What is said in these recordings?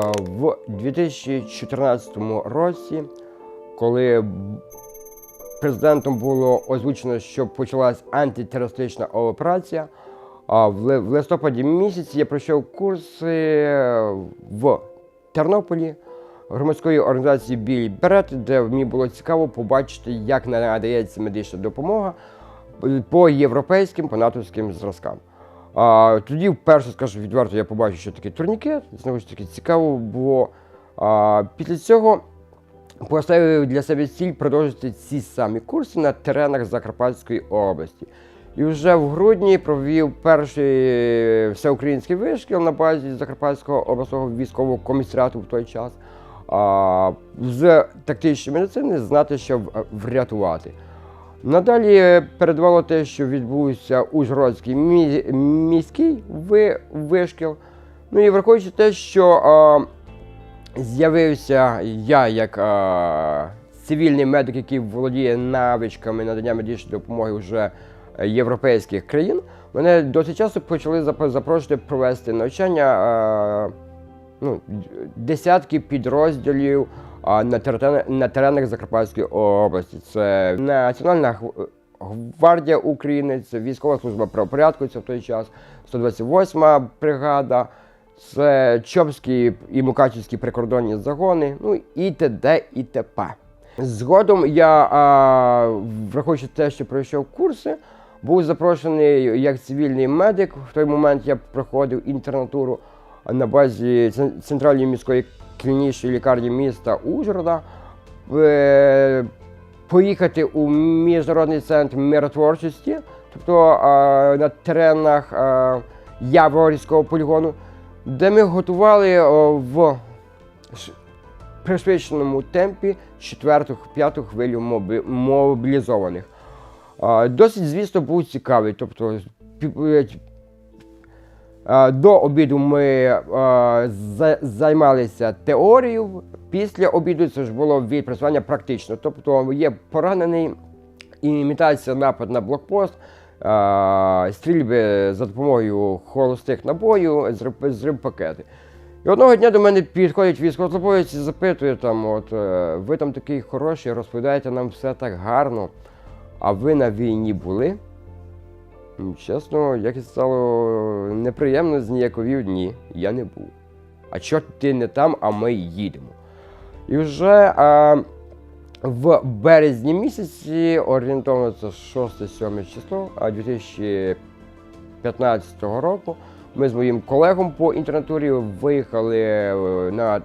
В 2014 році, коли президентом було озвучено, що почалась антитерористична операція, в листопаді місяці я пройшов курси в Тернополі громадської організації Білі Берет, де мені було цікаво побачити, як надається медична допомога по європейським, по натовським зразкам. А, тоді, вперше, скажу відверто, я побачив, що таке турнікет. Знову ж таки, цікаво було. А, після цього поставив для себе ціль продовжити ці самі курси на теренах Закарпатської області. І вже в грудні провів перший всеукраїнський вишкіл на базі Закарпатського обласного військового комісаріату в той час. А, з тактичної медицини знати, що врятувати. Надалі передавало те, що відбувся Ужгородський мі- міський вишкіл. Ну і враховуючи те, що з'явився я як а, цивільний медик, який володіє навичками надання медичної допомоги вже європейських країн, мене досить часто почали запрошувати провести навчання а, ну, десятки підрозділів на, терен- на теренах Закарпатської області. Це Національна гв- гвардія України, це військова служба правопорядку, це в той час 128 бригада, це Чопські і Мукачівські прикордонні загони, ну і т.д. і т.п. Згодом я, а, враховуючи те, що пройшов курси, був запрошений як цивільний медик. В той момент я проходив інтернатуру на базі центральної міської клінічної лікарні міста Ужгорода. Е, Поїхати у міжнародний центр миротворчості, тобто на теренах Яворівського полігону, де ми готували в пришвидшеному темпі четверту-п'яту хвилю мобілізованих. Досить, звісно, був цікавий. Тобто, До обіду ми е, займалися теорією. Після обіду це ж було відпрацювання практично. Тобто є поранений, імітація напад на блокпост, е, стрільби за допомогою холостих набою, зрив- зрив пакети. І одного дня до мене підходить військовослужбовець і запитує, там, от, е, ви там такий хороший, розповідаєте нам все так гарно, а ви на війні були? Чесно, як і стало неприємно, зніяковів ні, я не був. А що ти не там, а ми їдемо. І вже а, в березні місяці, орієнтовно це 6-7 число а 2015 року, ми з моїм колегом по інтернатурі виїхали е, на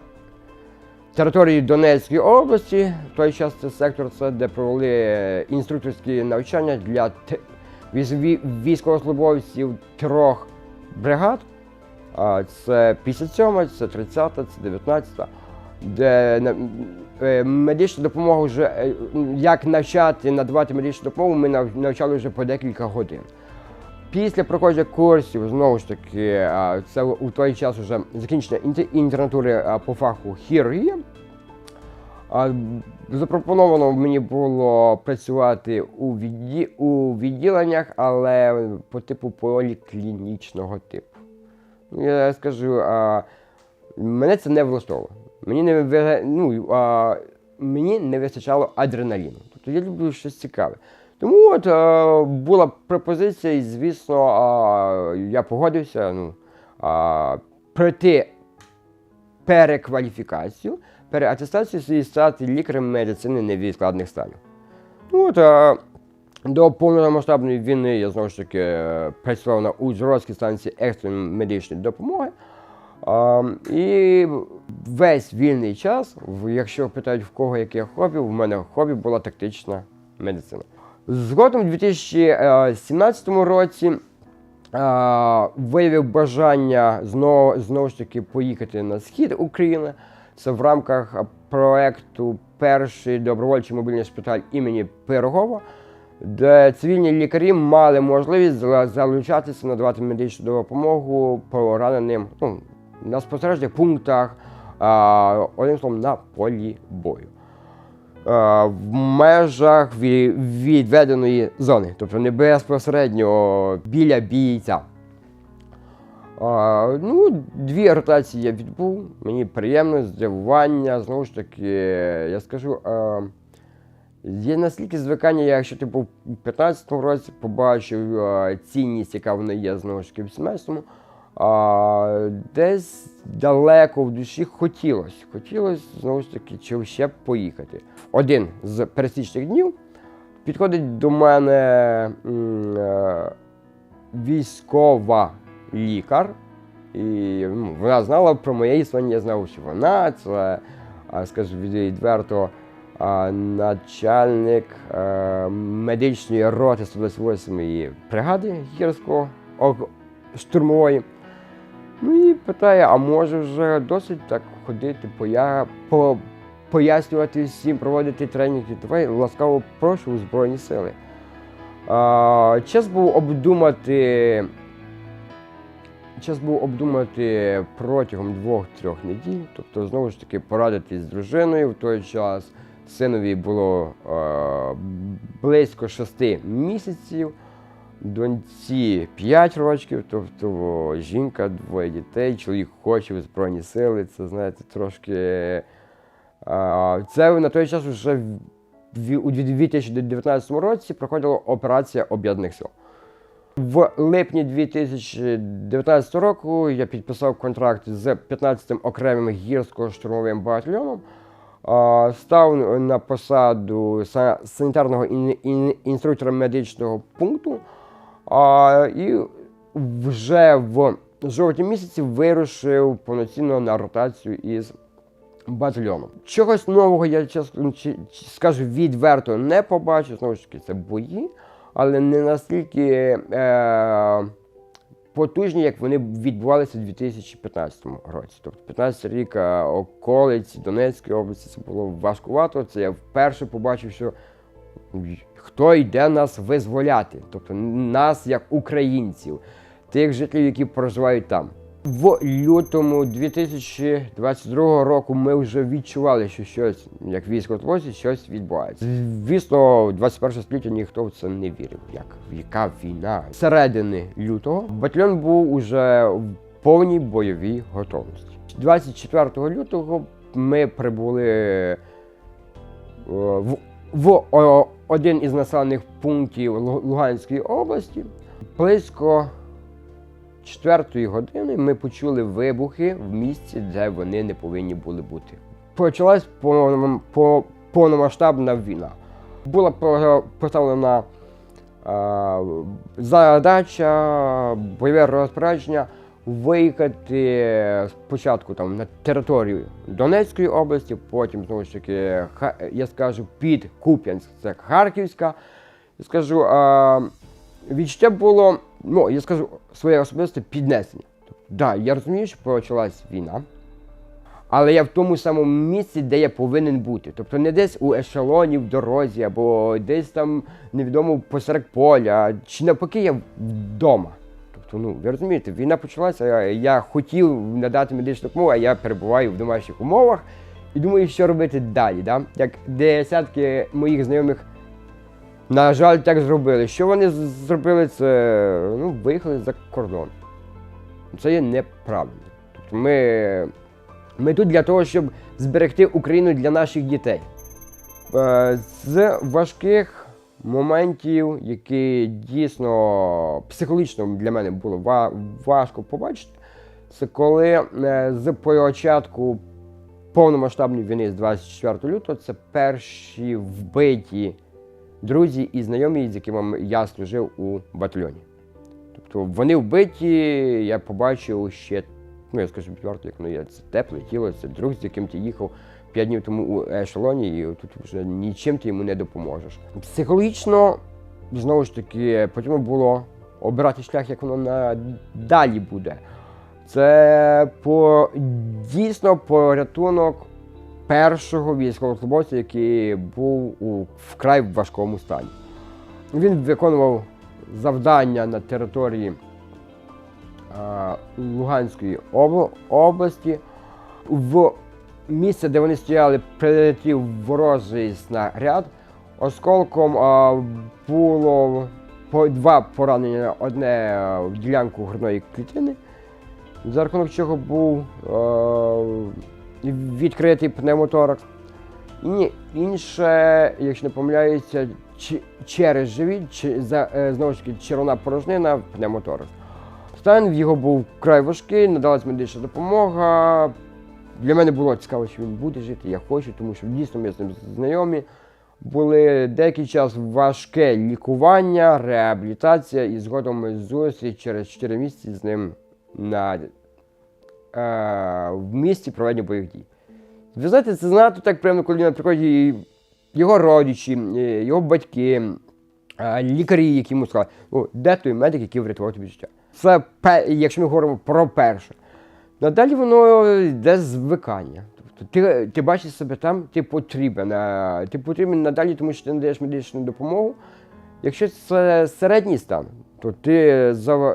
територію Донецької області. В той час це сектор, це де провели інструкторські навчання для військовослужбовців трьох бригад. Це 57, це 30, це 19, де е, медична допомога вже е, як навчати, надавати медичну допомогу, ми навчали вже по декілька годин. Після проходження курсів, знову ж таки, це у той час вже закінчення інтернатури по фаху хірургія. Запропоновано мені було працювати у, відді... у відділеннях, але по типу поліклінічного типу. Ну, Я скажу, а, мене це не влаштовувало. Мені не, ну, а, мені не вистачало адреналіну. Тобто я люблю щось цікаве. Тому от а, була пропозиція, і звісно, а, я погодився ну, а, пройти перекваліфікацію, переатестацію і стати лікарем медицини невідкладних станів. Ну, от, а, до повномасштабної війни я знову ж таки е, працював на Ужгородській станції екстреної медичної допомоги. А, і весь вільний час, якщо питають в кого яке хобі, в мене хобі була тактична медицина. Згодом у 2017 році а, виявив бажання знову, знову ж таки поїхати на схід України. Це в рамках проекту Перший добровольчий мобільний шпиталь імені Пирогова, де цивільні лікарі мали можливість залучатися, надавати медичну допомогу пораненим ну, на спостережних пунктах, а, одним словом, на полі бою. В межах відведеної зони, тобто не безпосередньо біля бійця. А, ну, дві ротації я відбув. Мені приємно, здивування. Знову ж таки, я скажу, а, є настільки звикання, я, якщо ти був у 15-му році, побачив а, цінність, яка вона є знову ж таки в 18-му. А, десь далеко в душі хотілося. Хотілося знову ж таки чи ще поїхати. Один з пересічних днів підходить до мене м, е, військова лікар. І ну, вона знала про моє існування, я знав, що вона це, скажу відверто, начальник е, медичної роти 128-ї бригади гірського штурмової. Ну і питає, а може вже досить так ходити, поя... по... пояснювати всім, проводити тренінги. Давай ласкаво прошу у Збройні сили. А, час був обдумати. Час був обдумати протягом двох-трьох неділь, тобто знову ж таки порадитись з дружиною. В той час синові було е, близько шести місяців, доньці 5 років, тобто жінка, двоє дітей, чоловік хоче в Збройні сили. Це знаєте, трошки. Е, це на той час вже у 2019 році проходила операція Об'єднаних сил. В липні 2019 року я підписав контракт з 15-м окремим гірсько-штурмовим батальйоном. Став на посаду са- санітарного ін- ін- інструктора медичного пункту. І вже в жовтні місяці вирушив повноцінно на ротацію із батальйоном. Чогось нового я чесно скажу відверто не побачив. Знову ж таки, це бої, але не настільки е, потужні, як вони відбувалися у 2015 році. Тобто 15 рік околиць околиці Донецької області це було важкувато. Це я вперше побачив, що хто йде нас визволяти, тобто нас як українців, тих жителів, які проживають там. В лютому 2022 року ми вже відчували, що щось, як військовослужбовці, щось відбувається. Звісно, 21 століття ніхто в це не вірив. Як яка війна? Середини лютого батальйон був уже в повній бойовій готовності. 24 лютого ми прибули е, в, в один із населених пунктів Луганської області. Близько четвертої години ми почули вибухи в місці, де вони не повинні були бути. Почалась повном- по- повномасштабна війна. Була поставлена задача, бойове розпорядження виїхати спочатку там на територію Донецької області, потім знову ж таки, я скажу, під Куп'янськ, це Харківська. Я скажу, відчуття було, ну, я скажу своє особисте піднесення. Тобто, да, я розумію, що почалась війна, але я в тому самому місці, де я повинен бути. Тобто не десь у ешелоні в дорозі, або десь там невідомо посеред поля, чи навпаки, я вдома. Тобто, ну, ви розумієте, війна почалася, я, я хотів надати медичну допомогу, а я перебуваю в домашніх умовах і думаю, що робити далі. Да? Як десятки моїх знайомих на жаль, так зробили. Що вони зробили? Це ну, виїхали за кордон. Це є неправильно. Тобто ми, ми тут для того, щоб зберегти Україну для наших дітей. Е, З важких моментів, які дійсно психологічно для мене було важко побачити, це коли е, з початку повномасштабної війни з 24 лютого це перші вбиті друзі і знайомі, з якими я служив у батальйоні. Тобто вони вбиті, я побачив ще, ну я скажу відверто, як ну я це тепле тіло, це друг, з яким ти їхав п'ять днів тому у ешелоні, і тут вже нічим ти йому не допоможеш. Психологічно, знову ж таки, потрібно було обирати шлях, як воно надалі буде. Це по дійсно порятунок першого військовослужбовця, який був у вкрай важкому стані. Він виконував завдання на території е, Луганської обл- області. В місце, де вони стояли, прилетів ворожий снаряд. Осколком е, було по два поранення, одне е, в ділянку грудної клітини за рахунок чого був е, відкритий пневмоторакс. І інше, якщо не помиляюся, через живіт, чи, за, е, знову ж таки, червона порожнина пневмоторакс. Стан в його був вкрай важкий, надалась медична допомога. Для мене було цікаво, що він буде жити, я хочу, тому що дійсно ми з ним знайомі. Були деякий час важке лікування, реабілітація, і згодом зустріч через 4 місяці з ним на, в місті проведення бойових дій. Ви знаєте, це знато так приємно, коли на приході його родичі, е, його батьки, е, лікарі, які йому сказали, «О, де той медик, який врятував тобі життя. Це якщо ми говоримо про перше. Надалі воно йде звикання. Тобто ти, ти бачиш себе там, ти потрібен. е, Ти потрібен надалі, тому що ти надаєш медичну допомогу. Якщо це середній стан, то ти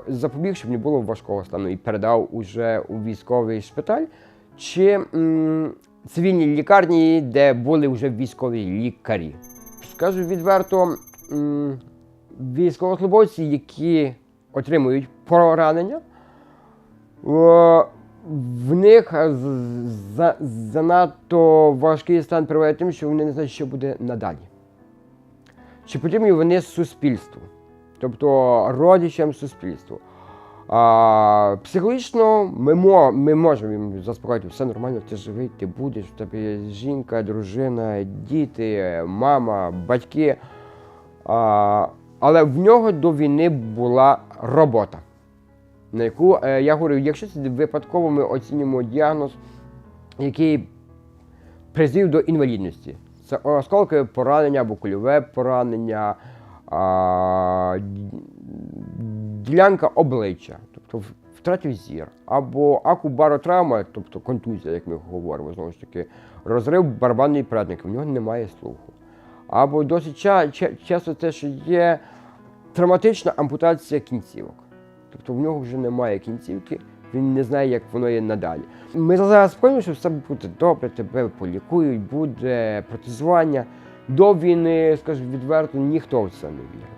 запобіг, щоб не було важкого стану і передав уже у військовий шпиталь чи м, цивільній лікарні, де були вже військові лікарі. Скажу відверто, м, військовослужбовці, які отримують поранення, о, в них за- занадто важкий стан приводить тим, що вони не знають, що буде надалі. Чи потрібні вони суспільству, тобто родичам суспільству. А, психологічно ми, ми можемо їм заспокоїти, все нормально, ти живий, ти будеш, в тебе є жінка, дружина, діти, мама, батьки. А, але в нього до війни була робота, на яку е, я говорю, якщо це випадково ми оцінюємо діагноз, який призвів до інвалідності. Це осколкове поранення або кульове поранення, а, ділянка обличчя, тобто втратив зір, або акубаротравма, тобто контузія, як ми говоримо, знову ж таки, розрив барабанної передники, в нього немає слуху. Або досить ча- ча- часто те, що є травматична ампутація кінцівок. Тобто в нього вже немає кінцівки, він не знає, як воно є надалі. Ми зараз сподіваємося, що все буде добре, тебе полікують, буде протезування. До війни, скажу відверто, ніхто в це не вірив.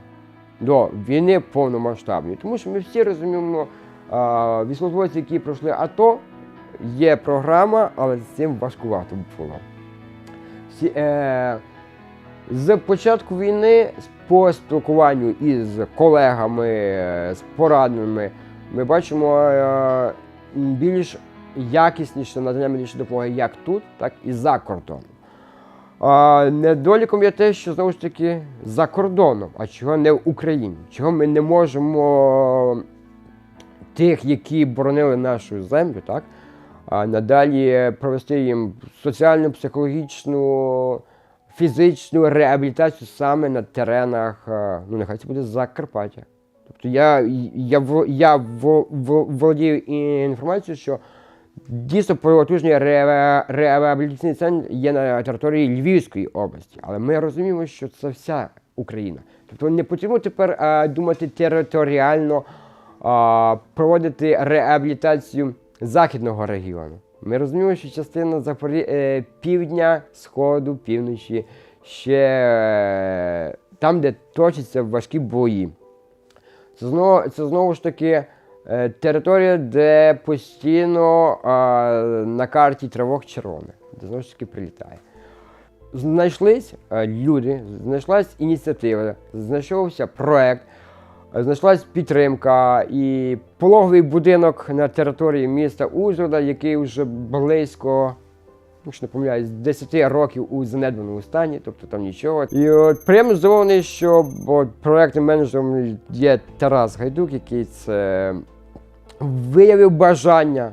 До війни повномасштабної. Тому що ми всі розуміємо, військовослужбовці, які пройшли АТО, є програма, але з цим важкувато було. Е, з початку війни, по спілкуванню із колегами, з пораненими, ми бачимо е, більш якісніше надання медичної допомоги як тут, так і за кордоном. А, недоліком є те, що знову ж таки за кордоном, а чого не в Україні? Чого ми не можемо тих, які боронили нашу землю, так? А надалі провести їм соціальну, психологічну, фізичну реабілітацію саме на теренах, е, ну нехай це буде Закарпаття. Тобто я, я, я в- володію інформацією, що дійсно потужний реабілітаційний центр є на території Львівської області, але ми розуміємо, що це вся Україна. Тобто не потрібно тепер е, думати територіально, а, проводити реабілітацію західного регіону. Ми розуміємо, що частина Запорі... е, півдня, сходу, півночі, ще е, там, де точаться важкі бої. Це знову, це знову ж таки е, територія, де постійно на карті тривог червоне, де знову ж таки прилітає. Знайшлись е, люди, знайшлась ініціатива, знайшовся проект, е, знайшлась підтримка і пологовий будинок на території міста Ужгорода, який вже близько, якщо не помиляюсь, 10 років у занедбаному стані, тобто там нічого. І от приємно здивований, що проектним менеджером є Тарас Гайдук, який це виявив бажання,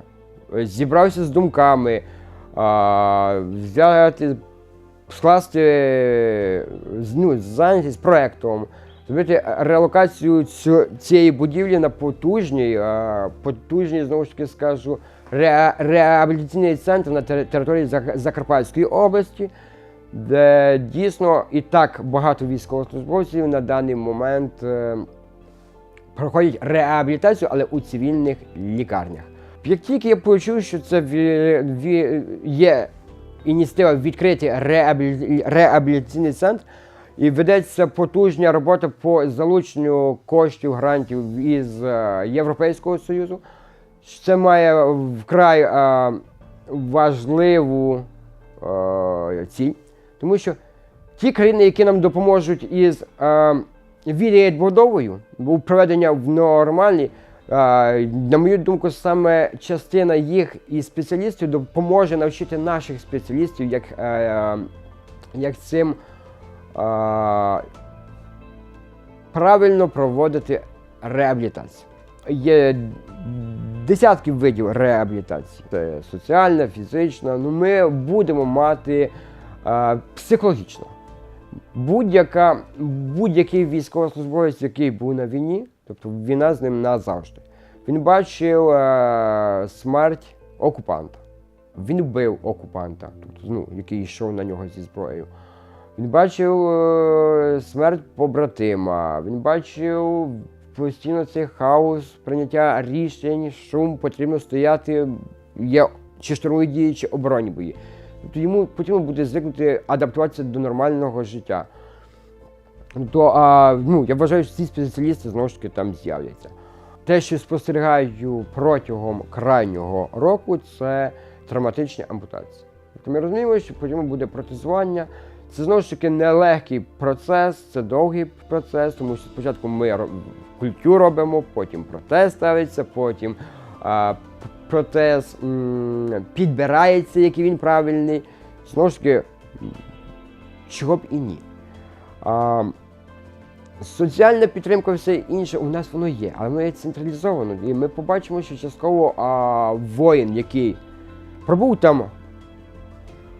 е, зібрався з думками, взяти, скласти е, ну, зайнятість проектом, зробити релокацію цієї будівлі на потужній, потужній, знову ж таки скажу, ре, реабілітаційний центр на тери- території Закарпатської області, де дійсно і так багато військовослужбовців на даний момент. Проходять реабілітацію, але у цивільних лікарнях. Як тільки я почув, що це є ініціатива відкрити реабілітаційний центр, і ведеться потужна робота по залученню коштів грантів із е, Європейського Союзу, це має вкрай е, важливу е, ціль, тому що ті країни, які нам допоможуть із відбудовою, бо проведення в нормальні, е, на мою думку, саме частина їх і спеціалістів допоможе навчити наших спеціалістів, як, е, як цим е, правильно проводити реабілітацію. Є десятки видів реабілітації. Це соціальна, фізична. Ну, ми будемо мати е, психологічно. Будь-яка, будь-який військовослужбовець, який був на війні, тобто війна з ним назавжди. Він бачив е, смерть окупанта. Він вбив окупанта, тобто, ну, який йшов на нього зі зброєю. Він бачив е, смерть побратима, він бачив постійно цей хаос, прийняття рішень, шум, потрібно стояти, є чи штурмові дії, чи оборонні бої. Тобто йому потрібно буде звикнути адаптуватися до нормального життя. То а, ну, я вважаю, що ці спеціалісти знову ж таки там з'являться. Те, що спостерігаю протягом крайнього року, це травматичні ампутації. Тобто ми розуміємо, що потім буде протезування. Це знову ж таки нелегкий процес, це довгий процес, тому що спочатку ми культю робимо, потім протез ставиться, потім а, протез підбирається, який він правильний. Знову ж таки, чого б і ні. А, соціальна підтримка, все інше у нас воно є, але воно є централізовано. І ми побачимо, що частково а, воїн, який пробув там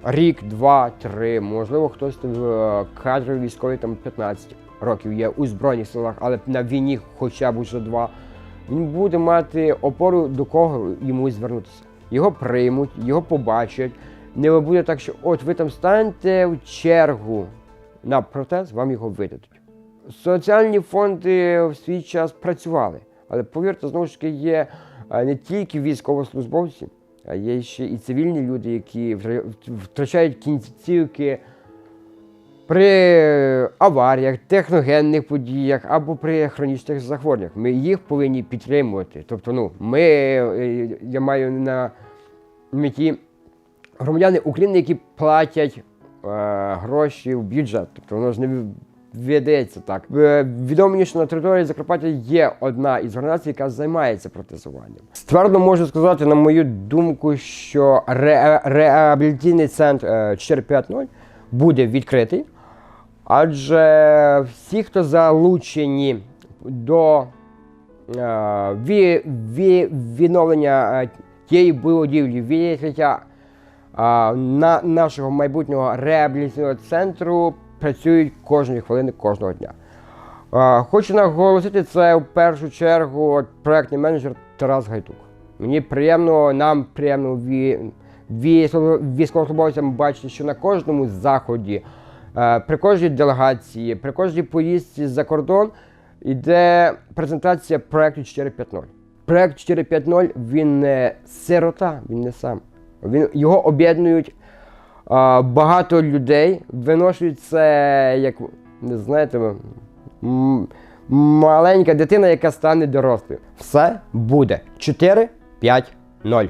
рік, два, три, можливо, хтось там е, кадровий військовий там 15 років є у Збройних силах, але на війні хоча б уже два. Він буде мати опору до кого йому звернутися. Його приймуть, його побачать. Не буде так, що от ви там станете в чергу на протез, вам його видадуть. Соціальні фонди в свій час працювали, але повірте, знову ж таки, є не тільки військовослужбовці, а є ще і цивільні люди, які втра- втрачають кінцівки при аваріях, техногенних подіях або при хронічних захворюваннях. Ми їх повинні підтримувати. Тобто, ну, ми, е, я маю на меті громадяни України, які платять е, гроші в бюджет. Тобто воно ж не ведеться так. Е, Відомо що на території Закарпаття є одна із організацій, яка займається протезуванням. Ствердно можу сказати, на мою думку, що ре- реабілітаційний центр е, 450 буде відкритий, адже всі, хто залучені до е, ві, ві, відновлення е, тієї будівлі, відкриття е, на нашого майбутнього реабілітаційного центру працюють кожної хвилини, кожного дня. Хочу наголосити, це в першу чергу проектний менеджер Тарас Гайдук. Мені приємно, нам приємно ві- військово- військовослужбовцям бачити, що на кожному заході, е, при кожній делегації, при кожній поїздці за кордон йде презентація проекту 4.5.0. Проект 4.5.0 він не сирота, він не сам. Він, його об'єднують а, багато людей, виношують це як, не знаєте, маленька дитина, яка стане дорослою. Все буде 4, 5, 0.